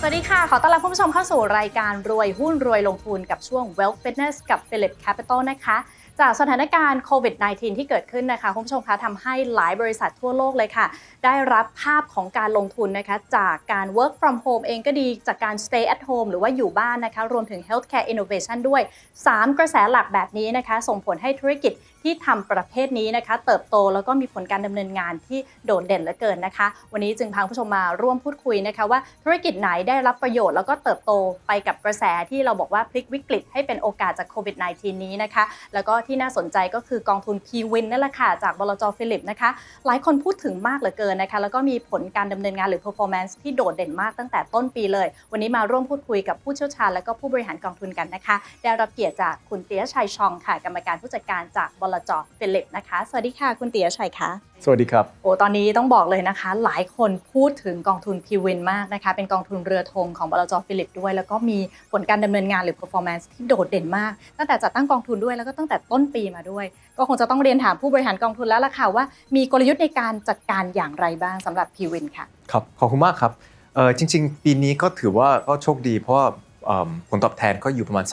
สวัสดีค่ะ ขอต้อนรับคุณผู้ชมเข้าสู่รายการรวยหุ้นรวยลงทุนกับช่วง Wealth Fitness กับ Philip Capital นะคะจากสถานการณ์โควิด -19 ที่เกิดขึ้นนะคะคุณผู้ชมคะทำให้หลายบริษัททั่วโลกเลยค่ะ ได้รับภาพของการลงทุนนะคะ จากการ work from home เองก็ดีจากการ stay at home หรือว่าอยู่บ้านนะคะ รวมถึง healthcare innovation ด้วย 3 กระแสหลักแบบนี้นะคะ ส่งผลให้ธุรกิจ ที่ทำประเภทนี้นะคะ เติบโตแล้วก็มีผลการดำเนินงานที่โดดเด่นเหลือเกินนะคะ วันนี้จึงพาคุณผู้ชมมาร่วมพูดคุยนะคะ ว่าธุรกิจไหนได้รับประโยชน์แล้วก็เติบโตไปกับกระแสที่เราบอกว่าพลิกวิกฤตให้เป็นโอกาสจากโควิด -19 นี้นะคะ แล้วก็ที่น่าสนใจก็คือกองทุน p w i n นั่นแหละค่ะจากบลจฟิลิปนะคะ หลายคนพูดถึงมากเหลือเกินนะคะ แล้วก็มีผลการดำเนินงานหรือ performance ที่โดดเด่นมากตั้งแต่ต้นปีเลย วันนี้มาร่วมพูดคุยกับผู้เชี่ยวชาญ และก็ผู้บริหารกองทุนกันนะคะ ได้รับเกียรติจากคุณเตียชัยชองค่ะ กรรมการผู้จัดการจากบลจฟิลิปนะคะ สวัสดีค่ะ คุณเตียชัยค่ะสวัสดีครับโอ้ตอนนี้ต้องบอกเลยนะคะ หลายคนพูดถึงกองทุน p w i n มากนะคะ เป็นกองทุนเรือธงของบลจฟิลิปด้วย แล้วก็มีผลการดำเนินงานหรือ performance ที่โดดเด่นมาก ตั้งแต่จัดตั้งกองทุนด้วยแล้วก็ตั้งแต่ต้นปีมาด้วย ก็คงจะต้องเรียนถามผู้บริหารกองทุนแล้วล่ะค่ะว่ามีกลยุทธ์ในการจัดการอย่างไรบ้างสำหรับ p w i n ค่ะครับขอบคุณมากครับเออจริง ๆ ปีนี้ก็ถือว่าก็โชคดี เพราะว่าเอิ่มผลตอบแทนก็อยู่ประมาณ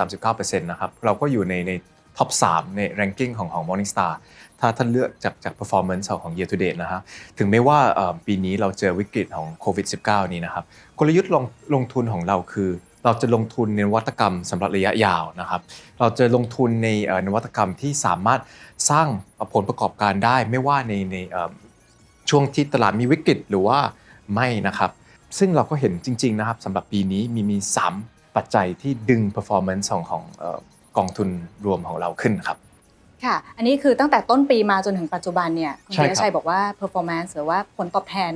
38-39%นะครับเราก็อยู่ในใน ท็อป3ใน ranking ของของ Morningstar ถ้าท่านเลือกจากจาก performance ของ year to date นะฮะถึงแม้ว่าปีนี้เราเจอวิกฤตของโควิด -19 นี้นะครับกลยุทธ์ลงลงทุนของเราคือ เราจะลงทุนในนวัตกรรมสำหรับระยะยาวนะครับเราจะลงทุนในนวัตกรรมที่สามารถสร้างผลประกอบการได้ไม่ว่าในในช่วงที่ตลาดมีวิกฤตหรือว่าไม่นะครับ ซึ่งเราก็เห็นจริง ๆ นะครับสำหรับปีนี้มีมี 3 ปัจจัยที่ดึง performance ของของเอ่อ กองทุนรวมของเราขึ้นครับ ค่ะ อันนี้คือตั้งแต่ต้นปีมาจนถึงปัจจุบันเนี่ยคุณใช่เตีครับยชัยบอกว่า performance หรือว่าผลตอบแทน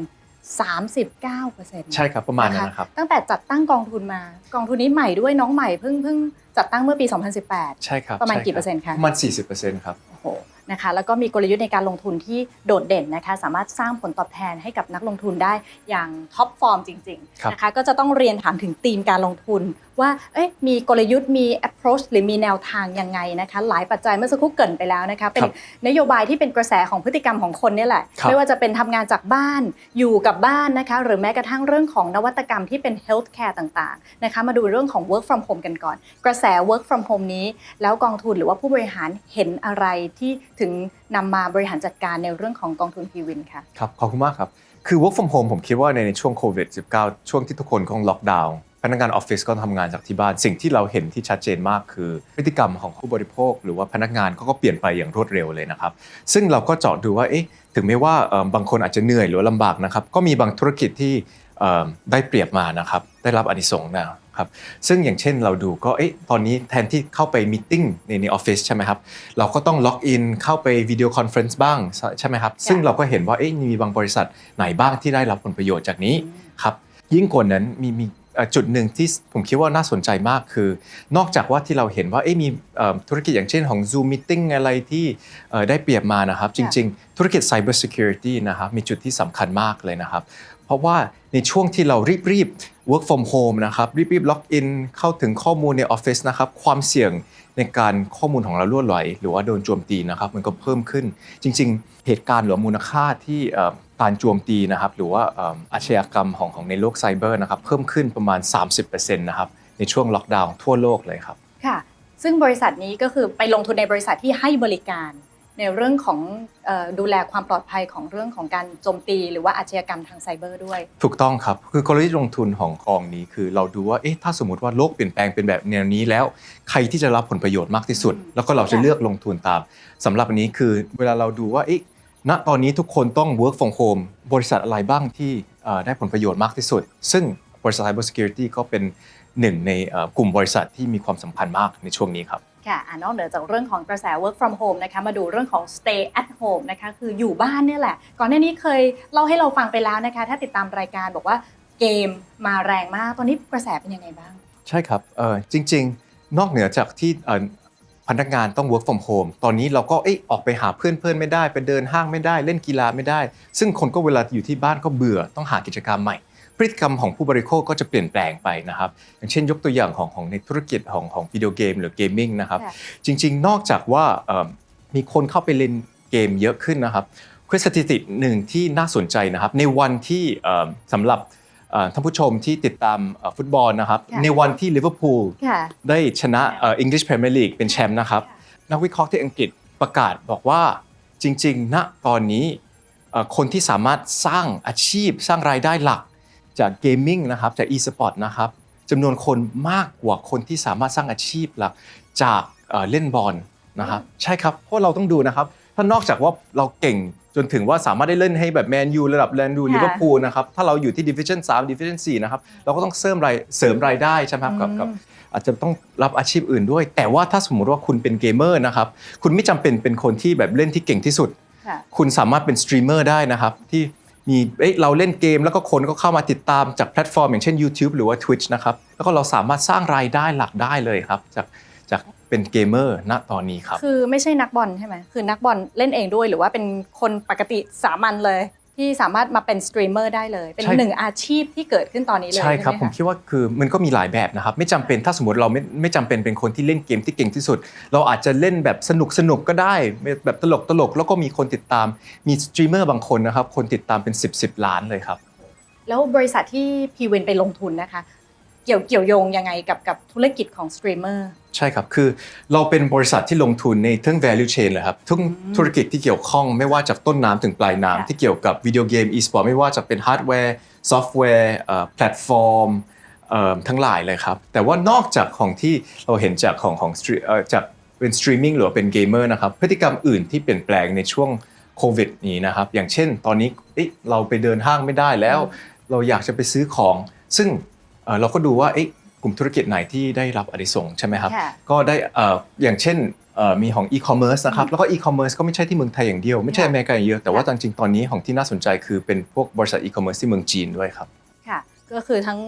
39%ใช่ครับประมาณนั้นนะครับ ตั้งแต่จัดตั้งกองทุนมา กองทุนนี้ใหม่ด้วยน้องใหม่เพิ่งเพิ่งจัดตั้งเมื่อปี 2018 ใช่ครับประมาณใช่กี่เปอร์เซ็นต์คะ ประมาณ40%ครับ โอ้โห นะคะแล้วก็มีกลยุทธ์ในการลงทุนที่โดดเด่นนะคะสามารถสร้างผลตอบแทนให้กับนักลงทุนได้อย่างท็อปฟอร์มจริงครับๆนะคะก็จะต้องเรียนถามถึงธีมการลงทุน ว่าเอ๊ะมีกลยุทธ์มี approach หรือมีแนวทางยังไงนะคะหลายปัจจัยเมื่อสักครู่เกรินไปแล้วนะคะเป็นนโยบายที่เป็นกระแสของพฤติกรรมของคนเนี่ยแหละครับไม่ว่าจะเป็นทำงานจากบ้านอยู่กับบ้านนะคะหรือแม้กระทั่งเรื่องของนวัตกรรมที่เป็น healthcare ต่างๆนะคะมาดูเรื่องของ work from home กันก่อน กระแส work from home นี้ แล้วกองทุนหรือว่าผู้บริหารเห็นอะไรที่ถึงนำมาบริหารจัดการในเรื่องของกองทุนพีวินค่ะครับขอบคุณมากครับ คือ work from home ผมคิดว่าในในช่วงโควิด -19 ช่วงที่ทุกคนคงล็อกดาวน์พนักงานออฟฟิศก็ทำงานจากที่บ้าน สิ่งที่เราเห็นที่ชัดเจนมากคือ พฤติกรรมของผู้บริโภค หรือว่าพนักงานเขาก็เปลี่ยนไปอย่างรวดเร็วเลยนะครับ ซึ่งเราก็เจาะดูว่าเอ๊ะถึงแม้ว่าเอิ่มบางคนอาจจะเหนื่อยหรือว่าลำบากนะครับก็มีบางธุรกิจที่เอิ่มได้เปรียบมานะครับได้รับอานิสงส์นะ ครับซึ่งอย่างเช่นเราดูก็เอ๊ะตอนนี้แทนที่เข้าไปมีติ้งในในออฟฟิศใช่ไหมครับเราก็ต้องล็อกอินเข้าไปวิดีโอคอนเฟรนซ์บ้างใช่ไหมครับซึ่งเราก็เห็นว่าเอ๊ะมีบางบริษัทไหนบ้างที่ได้รับผลประโยชน์จากนี้ครับยิ่งกว่านั้นมีมีเอ่อจุดหนึ่งที่ผมคิดว่าน่าสนใจมากคือ นอกจากว่าที่เราเห็นว่าเอ๊ะมีเอ่อธุรกิจอย่างเช่นของ Zoom Meeting อะไรที่เอ่อได้เปรียบมานะครับ จริง ๆ ธุรกิจ Cyber Security นะครับมีจุดที่สำคัญมากเลยนะครับ เพราะว่าในช่วงที่เรารีบๆ work from home นะครับรีบๆล็อกอินเข้าถึงข้อมูลในออฟฟิศนะครับความเสี่ยงในการข้อมูลของเราล่วไหล หรือว่าโดนโจมตีนะครับมันก็เพิ่มขึ้น จริง ๆ เหตุการณ์หรือมูลค่าที่การโจมตีนะครับหรือว่าเอิ่มอาชญากรรมของของในโลกไซเบอร์นะครับเพิ่มขึ้นประมาณ 30%นะครับในช่วงล็อกดาวน์ทั่วโลกเลยครับค่ะซึ่งบริษัทนี้ก็คือไปลงทุนในบริษัทที่ให้บริการ ในเรื่องของเออดูแลความปลอดภัยของเรื่องของการโจมตี หรือว่าอาชญากรรมทางไซเบอร์ด้วย ถูกต้องครับ คือกลยุทธ์ลงทุนของกองนี้คือเราดูว่าเอ๊ะถ้าสมมติว่าโลกเปลี่ยนแปลงเป็นแบบแนวนี้แล้ว ใครที่จะรับผลประโยชน์มากที่สุดอืมแล้วก็เราจะเลือกลงทุนตามสำหรับอันนี้คือเวลาเราดูว่าเอ๊ะณตอนนี้ทุกคนต้อง work from home บริษัทอะไรบ้างที่เอ่อได้ผลประโยชน์มากที่สุด ซึ่งบริษัท Cyber Security ก็เป็นหนึ่งในเอ่อกลุ่มบริษัทที่มีความสำคัญมากในช่วงนี้ครับค่ะอ่านอกเหนือจากเรื่องของกระแส work from home นะคะ มาดูเรื่องของ stay at home นะคะ คืออยู่บ้านเนี่ยแหละ ก่อนหน้านี้เคยเล่าให้เราฟังไปแล้วนะคะ ถ้าติดตามรายการบอกว่าเกมมาแรงมาก ตอนนี้กระแสเป็นยังไงบ้าง ใช่ครับเออจริง ๆ นอกเหนือจากที่พนักงานต้อง work from home ตอนนี้เราก็เอ๊ออกไปหาเพื่อนเพื่อนไม่ได้ ไปเดินห้างไม่ได้ เล่นกีฬาไม่ได้ ซึ่งคนก็เวลาอยู่ที่บ้านก็เบื่อต้องหากิจกรรมใหม่ พฤติกรรมของผู้บริโภคก็จะเปลี่ยนแปลงไปนะครับอย่างเช่นยกตัวอย่างของของในธุรกิจของของวิดีโอเกมหรือเกมมิ่งนะครับค่ะจริง ๆ นอกจากว่าเอิ่มมีคนเข้าไปเล่นเกมเยอะขึ้นนะครับคือสถิติหนึ่งที่น่าสนใจนะครับ ในวันที่เอิ่มสำหรับเอ่อท่านผู้ชมที่ติดตามเอ่อฟุตบอลนะครับค่ะในวันที่ลิเวอร์พูลค่ะได้ชนะเอ่อ English Premier League เป็นแชมป์นะครับ นักวิเคราะห์ที่อังกฤษประกาศบอกว่าจริง ๆ ณตอนนี้เอ่อคนที่สามารถสร้างอาชีพสร้างรายได้หลัก จากเกมมิ่งนะครับจาก e-sport นะครับจำนวนคนมากกว่าคนที่สามารถสร้างอาชีพหลักจากเอ่อเล่นบอลนะครับใช่ครับเพราะเราต้องดูนะครับถ้านอกจากว่าเราเก่งจนถึงว่าสามารถได้เล่นให้แบบแมนยูระดับแลนดูค่ะลิเวอร์พูลนะครับถ้าเราอยู่ที่ดิวิชั่น3ดิวิชั่น4นะครับเราก็ต้องเสริมรายเสริมรายได้ใช่ไหมครับกับกับอาจจะต้องรับอาชีพอื่นด้วย แต่ว่าถ้าสมมุติว่าคุณเป็นเกมเมอร์นะครับคุณไม่จำเป็นเป็นคนที่แบบเล่นที่เก่งที่สุดค่ะคุณสามารถเป็นสตรีมเมอร์ได้นะครับที่ มีเอ้ยเราเล่นเกมแล้วก็คนก็เข้ามาติดตามจากแพลตฟอร์มอย่างเช่น YouTube หรือว่า Twitch นะครับ แล้วก็เราสามารถสร้างรายได้หลักได้เลยครับ จากจากเป็นเกมเมอร์ณตอนนี้ครับ คือไม่ใช่นักบอลใช่ไหมคือนักบอลเล่นเองด้วยหรือว่าเป็นคนปกติสามัญเลย ที่สามารถมาเป็นสตรีมเมอร์ได้เลย เป็นใช่ หนึ่งอาชีพที่เกิดขึ้นตอนนี้เลยใช่ครับ ไหผมคิดว่าคือมันก็มีหลายแบบนะครับ ไม่จำเป็นถ้าสมมติเราไม่ไม่จำเป็นเป็นคนที่เล่นเกมที่เก่งที่สุด เราอาจจะเล่นแบบสนุกสนุกก็ได้แบบตลกตลกแล้วก็มีคนติดตามมีสตรีมเมอร์บางคนนะครับ คนติดตามเป็น 10บสล้านเลยครับ แล้วบริษัทที่พีเวนไปลงทุนนะคะ เกี่ยวเกี่ยวโยงยังไงกับกับธุรกิจของสตรีมเมอร์ใช่ครับ คือเราเป็นบริษัทที่ลงทุนในทั้ง value chain เลยครับทุกธุรกิจที่เกี่ยวข้องไม่ว่าจากต้นน้ำถึงปลายค่ะน้ำที่เกี่ยวกับวิดีโอเกม e-sport ไม่ว่าจะเป็นฮาร์ดแวร์ซอฟต์แวร์เอ่อแพลตฟอร์มเอ่อทั้งหลายเลยครับ แต่ว่านอกจากของที่เราเห็นจากของของ stre- เอ่อจากเป็นสตรีมมิ่งหรือว่าเป็นเกมเมอร์นะครับพฤติกรรมอื่นที่เปลี่ยนแปลงในช่วงโควิดนี้นะครับ อย่างเช่นตอนนี้เอ๊ะเราไปเดินห้างไม่ได้แล้ว เราอยากจะไปซื้อของ ซึ่ง เอ่อเราก็ดูว่าเอ๊ะกลุ่มธุรกิจไหนที่ได้รับอนิสงส์ใช่ไหมครับค่ะก็ได้เอ่ออย่างเช่นเอ่อมีของ e-commerce นะครับ แล้วก็ e-commerce ก็ไม่ใช่ที่เมืองไทยอย่างเดียว ไม่ใช่ค่ะอเมริกาอย่างเดียว แต่ว่าจริงๆตอนนี้ของที่น่าสนใจคือเป็นพวกบริษัท e-commerce ที่เมืองจีนด้วยครับค่ะ ก็คือทั้ง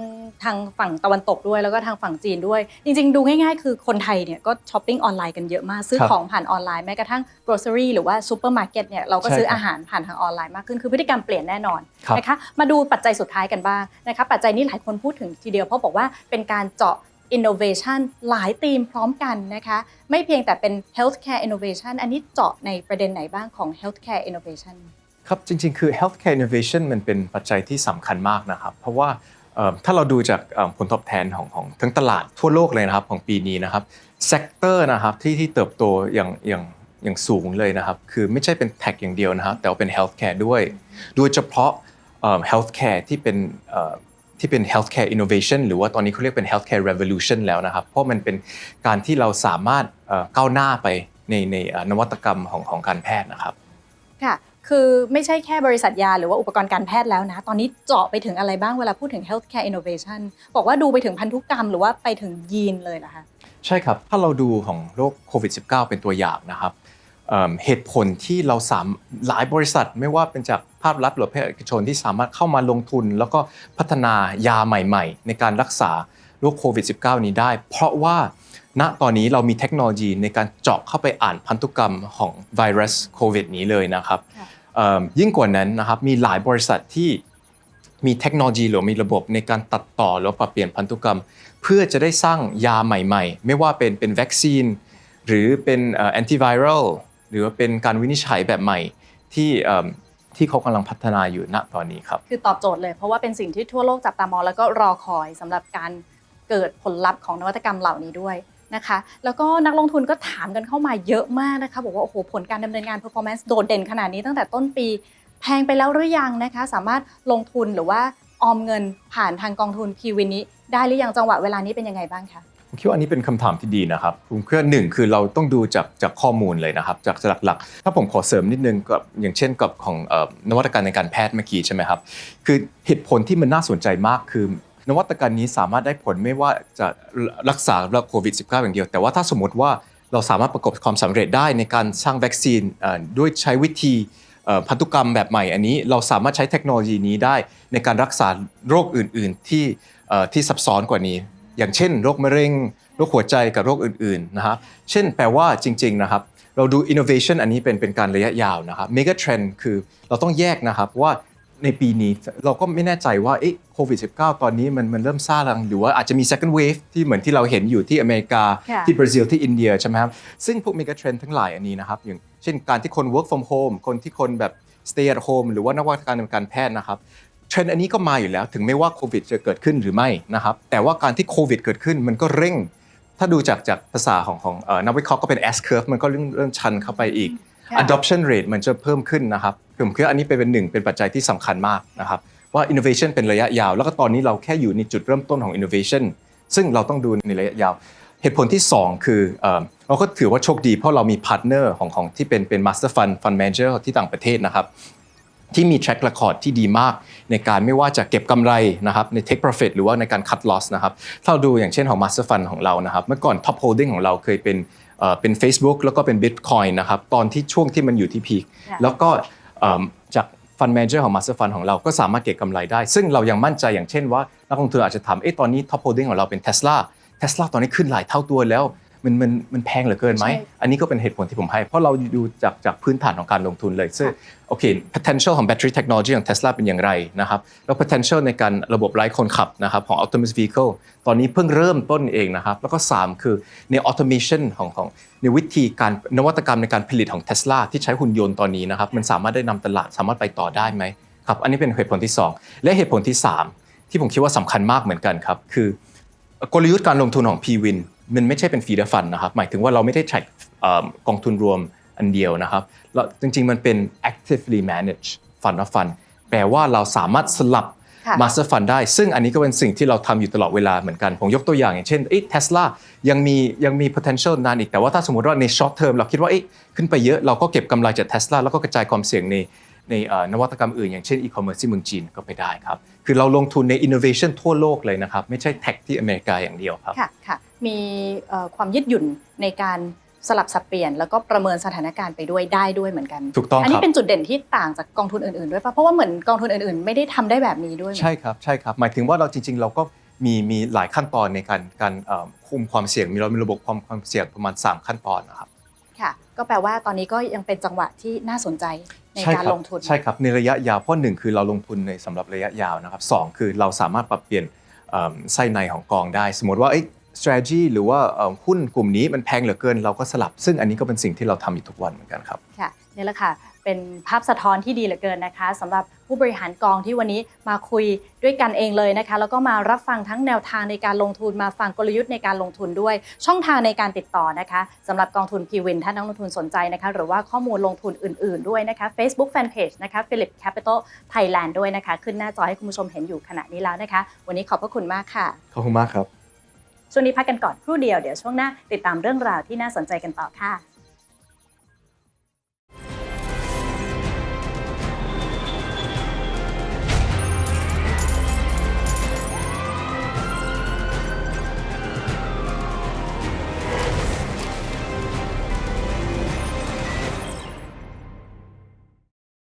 ทางฝั่งตะวันตกด้วยแล้วก็ทางฝั่งจีนด้วย จริงๆ ดูง่ายๆ คือคนไทยเนี่ยก็ช้อปปิ้งออนไลน์กันเยอะมาก ซื้อครับของผ่านออนไลน์แม้กระทั่ง grocery หรือว่าซูเปอร์มาร์เก็ตเนี่ยเราก็ใช่ซื้อครับอาหารผ่านทางออนไลน์มากขึ้น คือพฤติกรรมเปลี่ยนแน่นอนครับนะคะมาดูปัจจัยสุดท้ายกันบ้างนะคะปัจจัยนี้หลายคนพูดถึงทีเดียวเพราะบอกว่าเป็นการเจาะ innovation หลายธีมพร้อมกันนะคะ ไม่เพียงแต่เป็น healthcare innovation อันนี้เจาะในประเด็นไหนบ้างของ healthcare innovation ครับจริง ๆ คือ healthcare innovation มันเป็นปัจจัยที่สำคัญมากนะครับ เพราะว่าถ้าเราดูจากผลตอบแทนของของทั้งตลาดทั่วโลกเลยนะครับของปีนี้นะครับเซกเตอร์นะครับที่ที่เติบโตอย่างอย่างอย่างสูงเลยนะครับ คือไม่ใช่เป็น tech อย่างเดียวนะครับ แต่ว่าเป็น healthcare ด้วย โดยเฉพาะเอ่อ healthcare ที่เป็นที่เป็น healthcare innovation หรือว่าตอนนี้เขาเรียกเป็น healthcare revolution แล้วนะครับ เพราะมันเป็นการที่เราสามารถก้าวหน้าไปในในนวัตกรรมของของการแพทย์นะครับ ค่ะ คือไม่ใช่แค่บริษัทยาหรือว่าอุปกรณ์การแพทย์แล้วนะ ตอนนี้เจาะไปถึงอะไรบ้างเวลาพูดถึง healthcare innovation บอกว่าดูไปถึงพันธุกรรมหรือว่าไปถึงยีนเลยนะคะ ใช่ครับ ถ้าเราดูของโรคโควิด -19 เป็นตัวอย่างนะครับเเหตุผลที่เราสามหลายบริษัทไม่ว่าเป็นจากภาครัฐหรือภาคเอกชนที่สามารถเข้ามาลงทุน แล้วก็พัฒนายาใหม่ ๆ ในการรักษาโรคโควิด -19 นี้ได้ เพราะว่า ณตอนนี้เรามีเทคโนโลยีในการเจาะเข้าไปอ่านพันธุกรรมของไวรัสโควิดนี้เลยนะครับค่ะเอิ่มยิ่งกว่านั้นนะครับมีหลายบริษัทที่มีเทคโนโลยีหรือมีระบบในการตัดต่อหรือปรับเปลี่ยนพันธุกรรม เพื่อจะได้สร้างยาใหม่ ๆ ไม่ว่าเป็นเป็นวัคซีน หรือเป็นแอนติไวรัลหรือว่าเป็นการวินิจฉัยแบบใหม่ที่เอิ่มที่เขากำลังพัฒนาอยู่ณตอนนี้ครับ คือตอบโจทย์เลยเพราะว่าเป็นสิ่งที่ทั่วโลกจับตามองแล้วก็รอคอยสำหรับการเกิดผลลัพธ์ของนวัตกรรมเหล่านี้ด้วย นะคะ แล้วก็นักลงทุนก็ถามกันเข้ามาเยอะมากนะคะ บอกว่าโอ้โหผลการดำเนินงาน performance โดดเด่นขนาดนี้ตั้งแต่ต้นปีแพงไปแล้วหรือยังนะคะ สามารถลงทุนหรือว่าออมเงินผ่านทางกองทุนพีวินนี้ ได้หรือยังจังหวะเวลานี้เป็นยังไงบ้างคะผมคิดว่าอันนี้เป็นคำถามที่ดีนะครับผมคิดว่าหนึ่งคือเราต้องดูจากจากข้อมูลเลยนะครับ จากหลักๆ ถ้าผมขอเสริมนิดนึงกับอย่างเช่นกับของอนวัตกรรมในการแพทย์เมื่อกี้ใช่ไหมครับ คือเหตุผลที่มันน่าสนใจมากคือ นวัตกรรมนี้สามารถได้ผลไม่ว่าจะรักษาโรคโควิด -19 อย่างเดียว แต่ว่าถ้าสมมติว่าเราสามารถประกอบความสำเร็จได้ในการสร้างวัคซีนด้วยใช้วิธีพันธุกรรมแบบใหม่อันนี้เราสามารถใช้เทคโนโลยีนี้ได้ในการรักษาโรคอื่น ๆ ที่ที่ซับซ้อนกว่านี้ อย่างเช่น โรคมะเร็งโรคหัวใจกับโรคอื่น ๆ นะครับเช่นแปลว่าจริง ๆ นะครับเราดู innovation อันนี้เป็นเป็นการระยะยาวนะครับ mega trend คือเราต้องแยกนะครับว่า ในปีนี้เราก็ไม่แน่ใจว่าเอ๊ะโควิด -19 ตอนนี้มันมันเริ่มซ่าลังหรือว่าอาจจะมี second wave ที่เหมือนที่เราเห็นอยู่ที่อเมริกาค่ะที่บราซิลที่อินเดียใช่ไหมครับซึ่งพวก mega trend ทั้งหลายอันนี้นะครับอย่างเช่นการที่คน work from home คนที่คนแบบ stay at home หรือว่านวัตกรรมในการแพทย์นะครับเทรนด์อันนี้ก็มาอยู่แล้วถึงไม่ว่าโควิดจะเกิดขึ้นหรือไม่นะครับแต่ว่าการที่โควิดเกิดขึ้นมันก็เร่ง ถ้าดูจากจากภาษาของของเอ่อนักวิเคราะห์ก็เป็น S curve มันก็เรื่องเรื่องชันเข้าไปอีกค่ะ adoption rate มันจะเพิ่มขึ้นนะครับผมคิดว่าอันนี้เป็นหนึ่งเป็นปัจจัยที่สำคัญมากนะครับว่า innovation เป็นระยะยาว แล้วก็ตอนนี้เราแค่อยู่ในจุดเริ่มต้นของ innovation ซึ่งเราต้องดูในระยะยาว เหตุผลที่ 2 คือเอ่อเราก็ถือว่าโชคดีเพราะเรามีพาร์ทเนอร์ของของที่เป็นเป็น master fund fund manager ที่ต่างประเทศนะครับที่มี track record ที่ดีมากในการไม่ว่าจะเก็บกำไรนะครับใน take profit หรือว่าในการ cut loss นะครับถ้าเราดูอย่างเช่นของ master fund ของเรานะครับเมื่อก่อน top holding ของเราเคยเป็น เอ่อเป็น Facebook แล้วก็เป็น Bitcoin นะครับตอนที่ช่วงที่มันอยู่ที่พีคค่ะแล้วก็เอิ่มจาก fund manager ของ master fund ของเราก็สามารถเก็บกำไรได้ ซึ่งเรายังมั่นใจอย่างเช่นว่านักลงทุนอาจจะถามเอ๊ะตอนนี้ top holding ของเราเป็น Tesla Tesla ตอนนี้ขึ้นหลายเท่าตัวแล้ว มันมันมันแพงเหลือเกินไหมใช่อันนี้ก็เป็นเหตุผลที่ผมให้ เพราะเราดูจากจากพื้นฐานของการลงทุนเลยซึ่งโอเค potential ของ battery technology ของ Tesla เป็นอย่างไรนะครับแล้ว potential ในการระบบไร้คนขับนะครับของ autonomous vehicle ตอนนี้เพิ่งเริ่มต้นเองนะครับแล้วก็ 3 คือใน automation ของของในวิธีการนวัตกรรมในการผลิตของ Tesla ที่ใช้หุ่นยนต์ตอนนี้นะครับมันสามารถได้นำตลาดสามารถไปต่อได้ไหมครับอันนี้เป็นเหตุผลที่ 2 และเหตุผลที่ 3 ที่ผมคิดว่าสำคัญมากเหมือนกันครับคือกลยุทธ์การลงทุนของ P-Win มันไม่ใช่เป็น feeder fund นะครับหมายถึงว่าเราไม่ได้ใช้เอ่อกองทุนรวมอันเดียวนะครับแล้วจริงๆมันเป็น actively managed fund of fund แปลว่าเราสามารถสลับค่ะ master fund ได้ ซึ่งอันนี้ก็เป็นสิ่งที่เราทำอยู่ตลอดเวลาเหมือนกันผมยกตัวอย่างอย่างเช่นเอ้ Tesla ยังมียังมี potential นานอีกแต่ว่าถ้าสมมติว่าใน short term เราคิดว่าเอ้ขึ้นไปเยอะเราก็เก็บกำไรจาก Tesla แล้วก็กระจายความเสี่ยงในในเอ่อนวัตกรรมอื่นอย่างเช่น e-commerce ที่เมืองจีนก็ไปได้ครับ คือเราลงทุนใน innovation ทั่วโลกเลยนะครับ ไม่ใช่ tech ที่อเมริกาอย่างเดียวครับค่ะค่ะ มีเอ่อความยืดหยุ่นในการสลับสับเปลี่ยนแล้วก็ประเมินสถานการณ์ไปด้วยได้ด้วยเหมือนกันถูกต้องอันนี้ครับเป็นจุดเด่นที่ต่างจากกองทุนอื่นๆด้วยปะเพราะว่าเหมือนกองทุนอื่นๆ ไม่ได้ทำได้แบบนี้ด้วยใช่ครับใช่ครับ หมายถึงว่าเราจริง ๆ เราก็มีมีหลายขั้นตอนในการการเอ่อคุมความเสี่ยงมีเรามีระบบความความเสี่ยงประมาณ 3 ขั้นตอนนะครับค่ะก็แปลว่าตอนนี้ก็ยังเป็นจังหวะที่น่าสนใจในใช่การคบลงทุนใช่ครับในระยะยาวเพราะหนึ่งคือเราลงทุนในสำหรับระยะยาวนะครับสองคือเราสามารถปรับเปลี่ยนเอิ่มไส้ในของกองได้ สมมติว่าเอ้ strategy หรือว่าเอิ่มหุ้นกลุ่มนี้มันแพงเหลือเกิน เราก็สลับ ซึ่งอันนี้ก็เป็นสิ่งที่เราทำอยู่ทุกวันเหมือนกันครับค่ะนี่แหละค่ะเป็นภาพสะท้อนที่ดีเหลือเกินนะคะสำหรับผู้บริหารกองที่วันนี้มาคุยด้วยกันเองเลยนะคะ แล้วก็มารับฟังทั้งแนวทางในการลงทุนมาฟังกลยุทธ์ในการลงทุนด้วย ช่องทางในการติดต่อนะคะสำหรับกองทุน p w i n ถ้านักลงทุนสนใจนะคะ หรือว่าข้อมูลลงทุนอื่น ๆ ด้วยนะคะ Facebook Fanpage นะคะ Philip Capital Thailand ด้วยนะคะ ขึ้นหน้าจอให้คุณผู้ชมเห็นอยู่ขณะนี้แล้วนะคะ วันนี้ขอบพระคุณมากค่ะขอบคุณมากครับ ช่วงนี้พักกันก่อนครู่เดียวเดี๋ยวช่วงหน้าติดตามเรื่องราวที่น่าสนใจกันต่อค่ะ